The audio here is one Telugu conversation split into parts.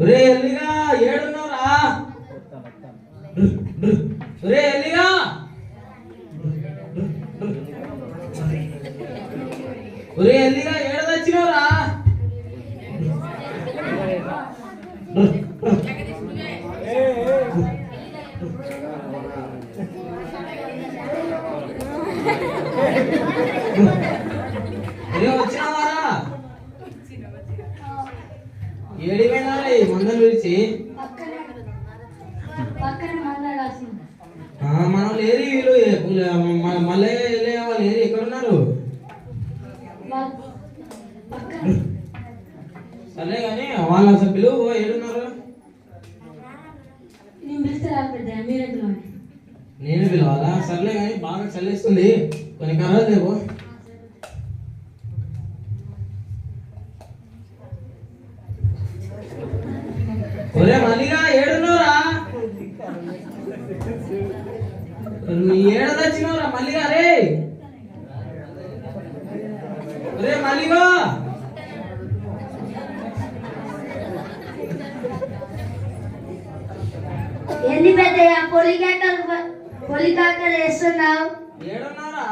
ఒరే ఎల్లిగా ఏడున్నారా ఒరే ఎల్లిగా ఒరే ఎల్లిగా ఏడ వచ్చినావా ఒరే వచ్చినావారా ఏడిపోయినా మందం ఆ, మనం లేరు వీళ్ళు మళ్ళీ వెళ్ళే లేరు ఎక్కడ ఉన్నారు వాళ్ళ- పక్కన. సర్లే కానీ వాళ్ళు పిలువు ఏడున్నారు? నేను పిలవాలా? సర్లే కానీ బాగా చల్లేస్తుంది. కొన్ని కర్రలు లేవు. పొలికాకలు వేస్తున్నావు. ఏడున్నారా?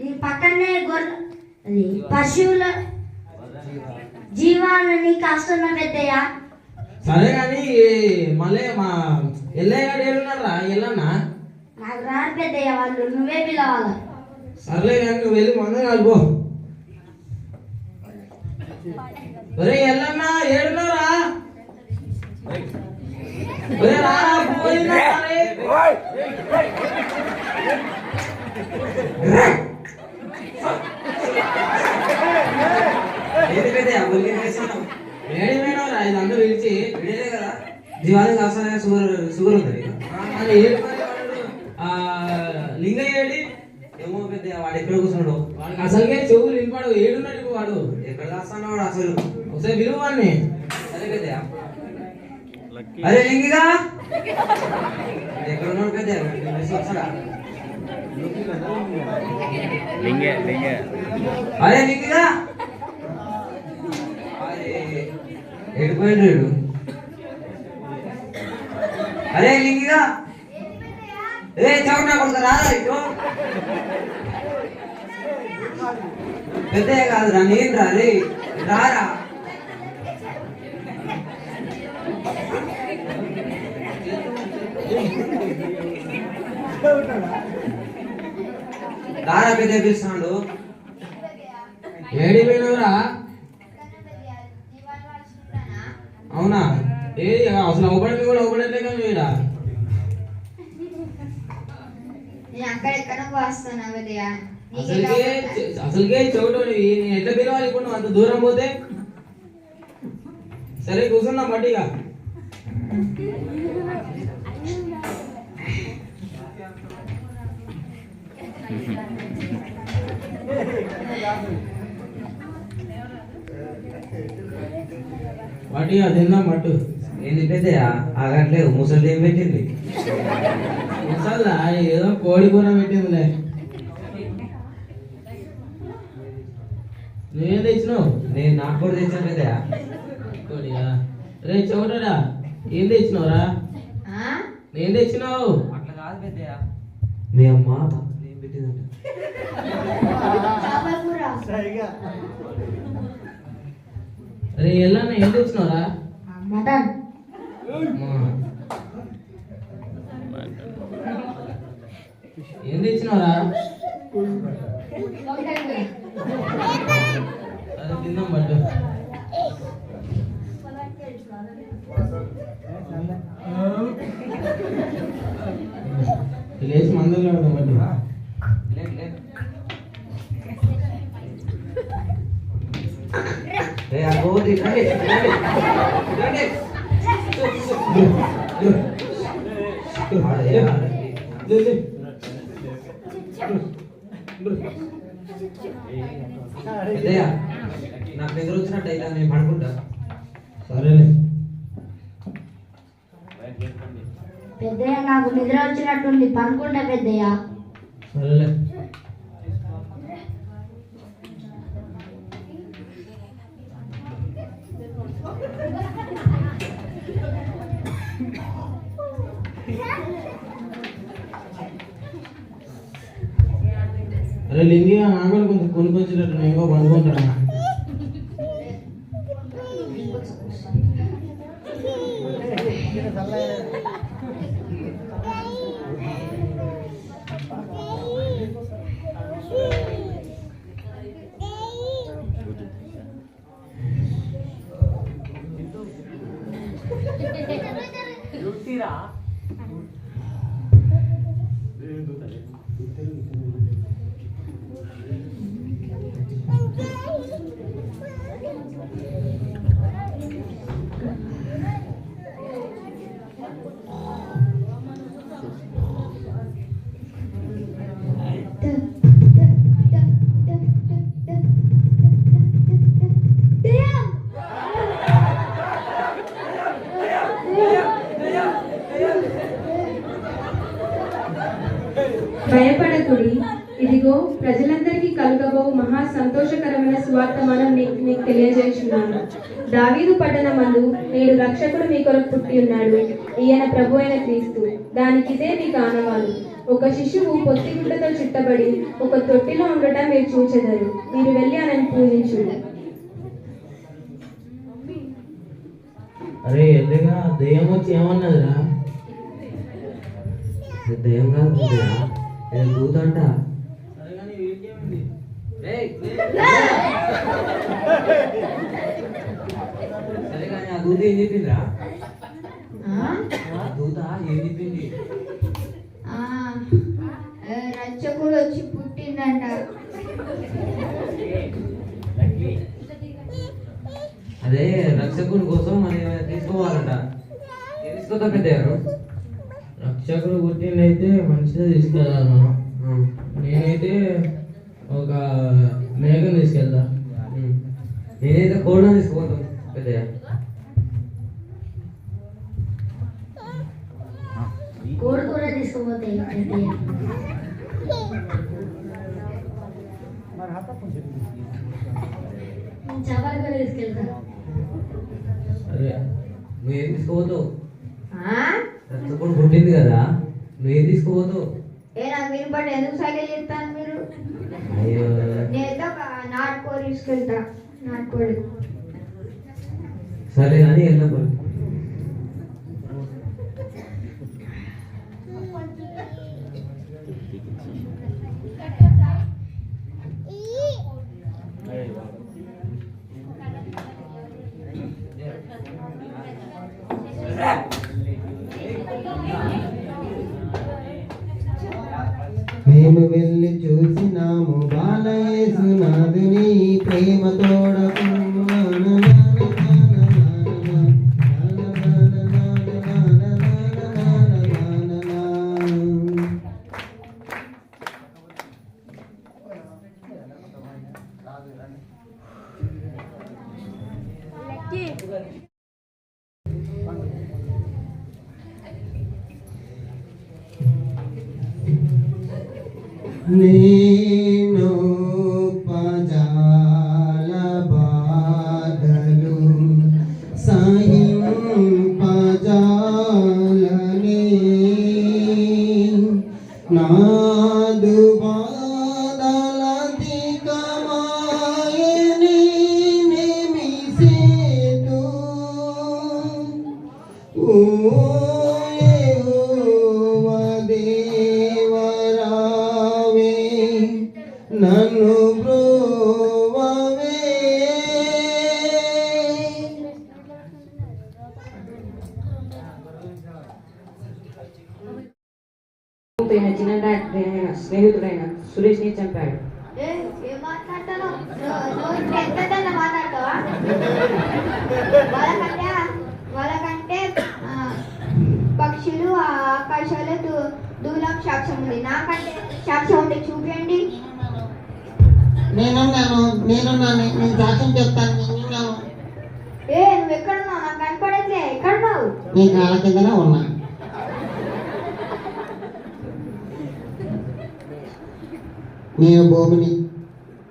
ఈ పక్కనే గొర్రె పశువుల జీవాలని కాస్తున్న పెద్దయ్య. సరే కానీ మళ్ళీ మా ఎల్లయ్య గారు ఏడున్నారా? ఎల్లన్నా? నాకు రారు పెద్దయ్య వాళ్ళు నువ్వే పిలవాలి. సర్లే కానీ నువ్వు వెళ్ళి మందు కలుపు ఒరే ఎల్లన్నా ఏడున్నారా? ఒరే రే? పెద్దయ్య బుల్లి చేస్తాను ఏడికి పోయినావురా పిలిచి విడేదే కదా దివాళికి అవసరమైన షుగర్ షుగర్ ఉంది ఇక. ఆ, ఏమో పెద్దయ్య వాడు ఎక్కడ కూర్చున్నాడు వాడికి అసలుకే చెవులు వినపడు ఏడున్నాడు వాడు ఎక్కడ దాస్తాను వాడు అసలు ఒకసారి విలువ వాడిని సరే పెద్దయ్య అరే లింగిగా ఎక్కడ ఉన్నాడు పెద్దయ్య కలిసి అరే లింగిగా అరే ఎడిపోయిండు అరే లింగిగా ఏ చౌట కొడుకు రాదా ఇటు? కాదు రా నేను రా రే రారా? రారా పెద్దయ్య పిలుస్తున్నాడు. ఏడి పోయినవరా? అవునా? ఏది అసలు ఒకటి కూడా ఒకటే కానీ పెద్దయ్య అసలుకే చోటు ఎట్లా పిలవాలి ఇప్పుడు నువ్వు? అంత దూరం పోతే? సరే కూర్చున్నా మట్టిగా మట్టిగా తిందాం మట్టు ఏంది పెద్దయ్య ఆగట్లేదు ముసలి ఏం పెట్టింది? మసాలా ఏదో కోడి కూర పెట్టిందిలే. నువ్వేం తెచ్చినావు? నేను నాకు కూడా తెచ్చాను పెద్దయ్య కోడియా రే చోటరా ఏం తెచ్చినావురా? ఏం తెచ్చినావు? అట్లా కాదు పెద్దయ్య. మీ అమ్మ పెట్టిందంట చేపల కూర రే ఎల్లన్న ఏం తెచ్చినావురా మటన్. ఏం కూర అదే తిందాం పట్టు లేచి మందులు ఉంటాం పట్టు లేదు లేదు ఏ అగోది రండి రండి రండి ఆడే, ఆడే. లే, లే. పెద్దయ్య నాకు నిద్ర వచ్చినట్టు అయితే నేను పడుకుంటా సరేలే పెద్దయ్య నాకు నిద్ర వచ్చినట్టుంది పనుకుంటా పెద్దయ్య సరేలే అరే లింగి ఆమెను కొంచెం కొనుక్కొచ్చినట్టు నేను కూడా సంతోషకరమైన సువార్తమానం నీకు మీకు తెలియజేస్తున్నాను. దావీదు పట్టణమందు నేడు రక్షకుడు మీ కొరకు పుట్టి ఉన్నాడు. ఈయన ప్రభు అయిన క్రీస్తు. దానికిదే మీకు ఆనవాలు ఒక శిశువు పొత్తిగుడ్డతో చుట్టబడి ఒక తొట్టిలో ఉండటం మీరు చూచెదరు. మీరు వెళ్ళి ఆయనను పూజించుడు అరే ఎల్లుగా దెయ్యం వచ్చి ఏమన్నదిరా? దయ్యం కాదు పెద్దయ్య. సరే కానీ ఆ దూత ఏం చెప్పిందిరా? ఆ? దూత ఏం చెప్పింది? రచ్చకుడు వచ్చి పుట్టిందంట అదే రక్షకుని కోసం మనం ఏమైనా తీసుకోవాలంట. ఏం తీసుకొద్దాం పెద్దయ్యారు రక్షకుడు పుట్టిండైతే మంచిగా తీసుకెళ్ళాలి మనం. నేనైతే ఒక మేకను తీసుకెళ్తా. నేనైతే కోళ్ళ తీసుకోపోతాం పెద్దయ్య. కోడి కూడా నేను చపాతి కూడా తీసుకెళ్తా. అరే నువ్వేం ఆ? రక్షకుడు పుట్టింది కదా నువ్వేం తీసుకోపోతావు? ఏ నాకు వినపడి ఎందుకు సైకిల్ చెప్తాను మీరు? అయ్యో. ఒక నాటుకోడి తీసుకెళ్తా. నాటుకోడి సరే కానీ వెళ్ళకు నేను పజాల బాధలు సహిం నాదు బాధల పోయిన చిన్ననాటి స్నేహితుడైన సురేష్ని చంపాడు. వాళ్ళకంటే పక్షులు ఆ ఆకాశాలు దూలం సాక్ష్యం ఉంది. నాకంటే సాక్ష్యం ఉంది. చూపించండి నేనున్నాను. నేనున్నాను. నేను సాక్ష్యం చెప్తాను. నేనున్నాను. ఏ నువ్వు ఎక్కడున్నావు? నాకు కనపడట్లే. ఎక్కడున్నావు? నీ కాళ్ళ కిందనే ఉన్నా. నేను భూమిని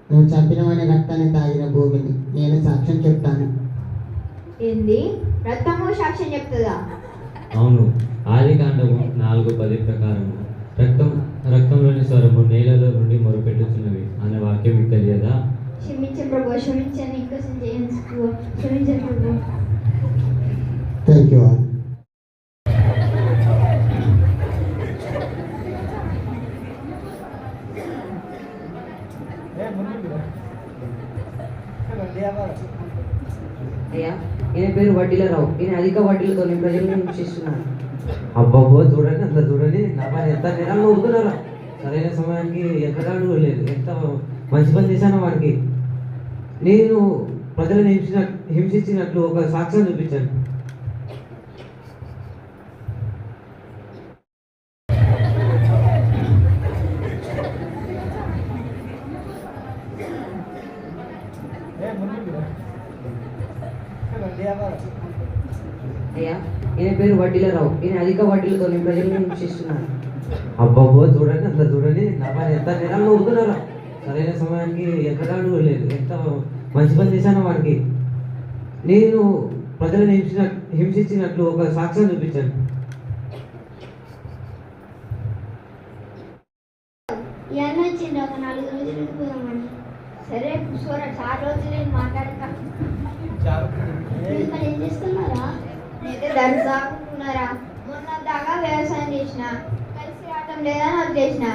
నువ్వు చంపినవని రక్తాన్ని తాగిన భూమిని. నేను సాక్ష్యం చెప్తాను. ఏంది? రక్తము సాక్ష్యం చెప్తుందా? అవును. ఆది కాండము నాలుగు పది ప్రకారం రక్తం రక్తంలోని స్వరము నేలలో నుండి మొరుపెట్టుచున్నవి. అనే వాక్యం మీకు తెలియదా? క్షమించండి ప్రభు క్షమించండి. ఇంకోసం చేయండి ప్రభు. క్షమించండి ప్రభు. థ్యాంక్ యూ ఆల్ అయ్యా ఈయన పేరు వడ్డీల రావు. నేను అధిక వడ్డీలతో నేను ప్రజలను హింసిస్తున్నాను అబ్బాబో చూడండి అంత చూడండి నా పని ఎంత నెలలు నవ్వుతున్నారా. సరైన సమయానికి ఎక్కడ లేదు ఎంత మంచి పని చేశానో వాడికి. నేను ప్రజలను హింసిన హింసించినట్లు ఒక సాక్ష్యం చూపించాను అయ్యా పేరు వడ్డీల రావు. ఈయన అధిక వడ్డీలతో నేను ప్రజలను హింసిస్తున్నాను. అబ్బాబో చూడండి అంత చూడండి. నా పని ఎంత నెలలు నవ్వుతున్నారా సరైన సమయానికి ఎక్కడ లేదు. ఎంత మంచి పని చేశానో వాడికి. నేను ప్రజలను హింసిన హింసించినట్లు ఒక సాక్ష్యం చూపించాను. ఇవన్నీ వచ్చింది ఒక నాలుగు రోజులు పోదామని. సరే కూర్చోర. చాలా రోజులు నేను మాట్లాడతా మీరు ఇక్కడ ఏం నేనైతే దర్జాకున్నారా మొన్న దాకా వ్యవసాయం చేసిన కలిసి రావటం లేదని వదిలేసిన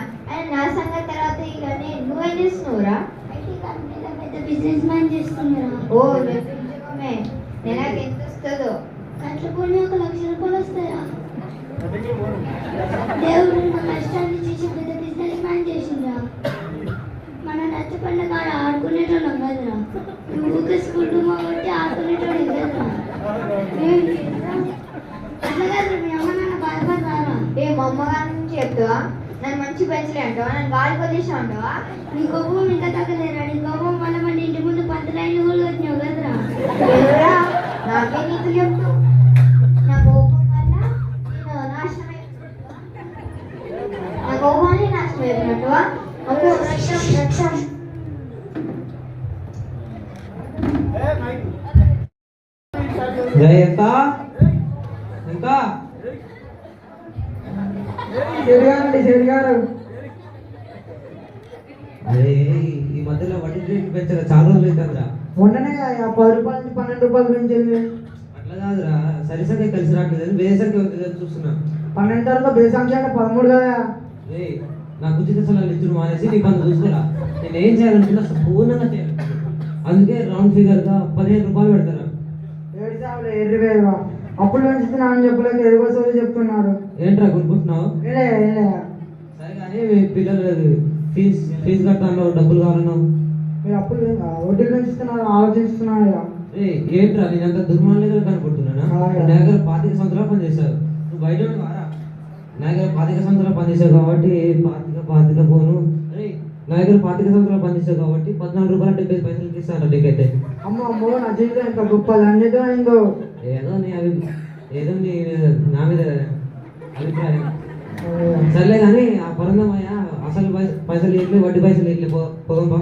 నా సంగతి తర్వాత ఇక నేను నువ్వేం చేస్తున్నావురా? ఐటీ కంపెనీలో పెద్ద బిజినెస్ మ్యాన్ చేస్తున్నారా? ఓ నిజమే. నెలకి ఎంత వస్తుందో? గంటల పోనీ ఒక లక్ష రూపాయలు వస్తాయా? దేవుడు నా కష్టాన్ని చూసి పెద్ద బిజినెస్ మ్యాన్ చేసిండ్రా మన నచ్చ పండుగ ఆడుకునేటోళ్ళం కదరా. నువ్వు స్కూల్ రూమ్ కొట్టి ఆడుకునేటోడు కదరా. ఏ మా అమ్మగారి నుంచి చెప్తావా? నన్ను మంచి పెంచలే అంటావా? నన్ను గాలి కొద్దేసా అంటావా? నీ కోపం ఇంకా తగ్గలేరా నీ కోపం వల్ల మన ఇంటి ముందు పంట లైన్లు కూడా వచ్చినావు కదరా. నాకే చెప్తావు నా కోపం వల్ల నేను నాశనం. నా కోపాన్ని నాశనం అయిపోయినట్టువా? రక్తం జై ఎంత ఎంత అరే ఈ మధ్యలో వడ్డీ రేట్ పెంచగా చాలా రోజులు అవుతుందిరా మొన్ననే పది రూపాయల నుంచి పన్నెండు రూపాయల ఏంది? అట్లా కాదురా సరిసరిగా కలిసి రావట్లేదు వేసరికి అవుతుంది చూస్తున్నా. పన్నెండు తర్వాత బేసాంక్ష అంటే పదమూడు కదా. నాకు ఉచిత సలహాలు ఇచ్చుడు మానేసి నీ పని చూసుకోరా? నేను ఏం చేయాలనుకున్నా సంపూర్ణంగా చేయాలి. అందుకే రౌండ్ ఫిగర్గా పదిహేను రూపాయలు పెడతారా? ఎర్రి వేరుగా అప్పుడు పెంచుతున్నానని చెప్పలేక ఎరుగో సోది చెప్తున్నారు. ఏంట్రా ఏలే సరే కానీ పిల్లలు ఫీజు ఫీజు కట్టాలో డబ్బులు కావాలన్నావు మీరు అప్పుడు ఆ, వడ్డీలు పెంచుతున్నారు. రే ఏంట్రా? నేను అంత దుర్మార్గంగా కనపడుతున్నానా? నా దగ్గర పాతిక సంవత్సరాలు పనిచేశావు నువ్వు బయట ఉన్నవారా? నా దగ్గర పాతిక సంవత్సరాలు పనిచేసావు కాబట్టి పాతిక పాతిక పోను. రే నా దగ్గర పాతిక సంవత్సరాలు పనిచేసావు కాబట్టి పద్నాలుగు రూపాయలు డెబ్బై పైసలకి ఇస్తాను నీకైతే అమ్మ అమ్మో నా జీవితం ఎంత గొప్పది అన్నితో అయిందో ఏదో నీ అభి ఏదో నీ నా మీద అభిప్రాయం. సర్లే కానీ ఆ పరందమయ్య అసలు పైస- పైసలు ఇట్లే వడ్డీ పైసలు పో పోదాం బా